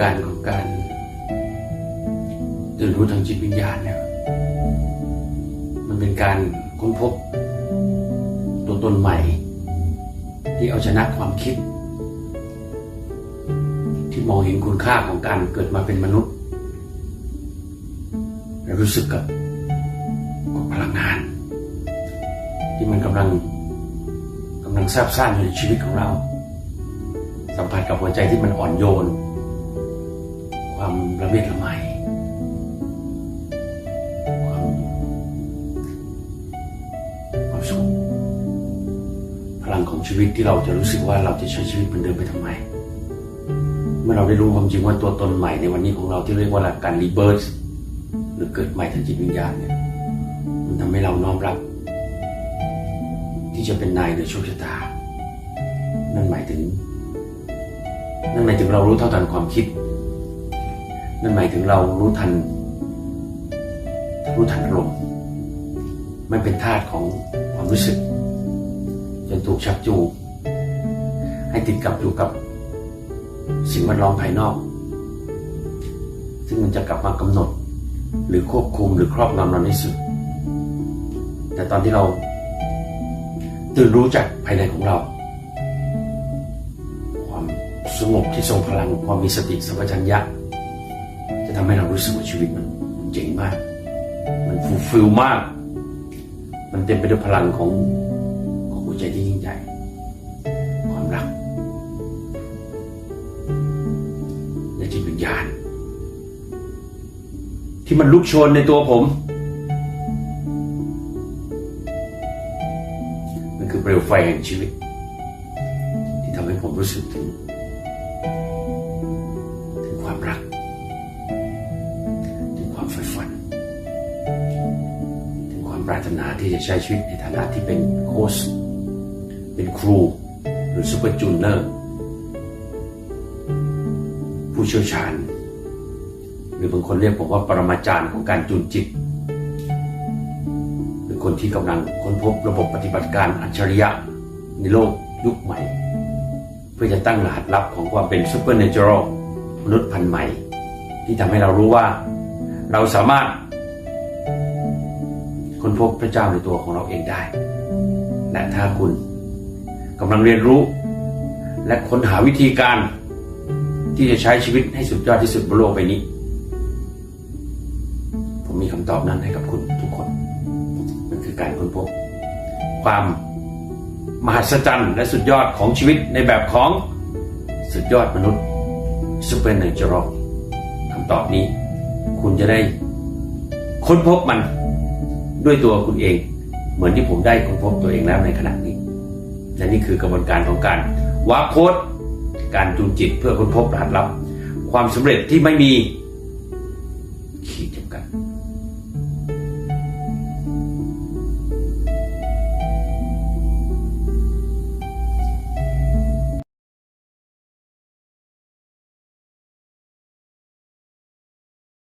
การของการตื่นรู้ทางจิตวิญญาณเนี่ยมันเป็นการค้นพบ ตัวตนใหม่ ที่เอาชนะความคิด ที่มองเห็นคุณค่าของการเกิดมาเป็นมนุษย์และรู้สึกกับพลังงาน ที่มันกำลังกำลังแทบซ่านอยู่ในชีวิตของเรา สัมผัสกับหัวใจที่มันอ่อนโยน ความระเบียดระไมความความสุขพลังของชีวิตที่เราจะรู้สึกว่าเราจะใช้ชีวิตเหมือนเดิมไปทำไม เมื่อเราได้รู้ความจริงว่าตัวตนใหม่ในวันนี้ของเราที่เรียกว่าการรีเบิร์ตหรือเกิดใหม่ทางจิตวิญญาณเนี่ยมันทำให้เราน้อมรับ ที่จะเป็นนายในโชคชะตา นั่นหมายถึง นั่นหมายถึงเรารู้เท่าทันความคิด นั่นหมายถึงเรารู้ทัน รู้ทันอารมณ์ไม่เป็นทาสของความรู้สึกจนถูกชักจูงให้ติดกับอยู่กับสิ่งแวดล้อมภายนอก ซึ่งมันจะกลับมากำหนด หรือควบคุมหรือครอบงำเราในสุด แต่ตอนที่เรา ตื่นรู้จากภายในของเรา ความสงบที่ทรงพลังความมีสติสัมปชัญญะ จะทำให้เรารู้สึกว่าชีวิตมันเจ๋งมาก มันฟูลฟิลมาก มันเต็มไปด้วยพลังของของหัวใจที่ยิ่งใหญ่ ความรักและจิตวิญญาณ ที่มันลุกโชนในตัวผมมันคือเปลวไฟแห่งชีวิต ที่ทำให้ผมรู้สึกถึง ใฝ่ฝัน ถึงความปรารถนาที่จะใช้ชีวิตในฐานะที่เป็นโค้ชเป็นครู หรือซูเปอร์จูเนอร์ผู้เชี่ยวชาญ หรือบางคนเรียกผมว่าปรมาจารย์ของการจูนจิตเป็นคนที่กำลังค้นพบระบบปฏิบัติการอัจฉริยะในโลกยุคใหม่ เพื่อจะตั้งรหัสลับของความเป็นซูเปอร์เนเจอรัลมนุษย์พันธุ์ใหม่ ที่ทำให้เรารู้ว่า เราสามารถค้นพบพระเจ้าในตัวของเราเองได้ และถ้าคุณกำลังเรียนรู้ และค้นหาวิธีการที่จะใช้ชีวิตให้สุดยอดที่สุดบนโลกใบนี้ ผมมีคำตอบนั้นให้กับคุณทุกคน มันคือการค้นพบ ความมหัศจรรย์และสุดยอดของชีวิตในแบบของสุดยอดมนุษย์ซูเปอร์เนเจอรัลคำตอบนี้ คุณจะได้ค้นพบมันด้วยตัวคุณเอง เหมือนที่ผมได้ค้นพบตัวเองแล้วในขณะนี้ และนี่คือกระบวนการของการวาร์โค้ดการจูนจิตเพื่อค้นพบรหัสลับ ความสำเร็จที่ไม่มีขีดจำกัด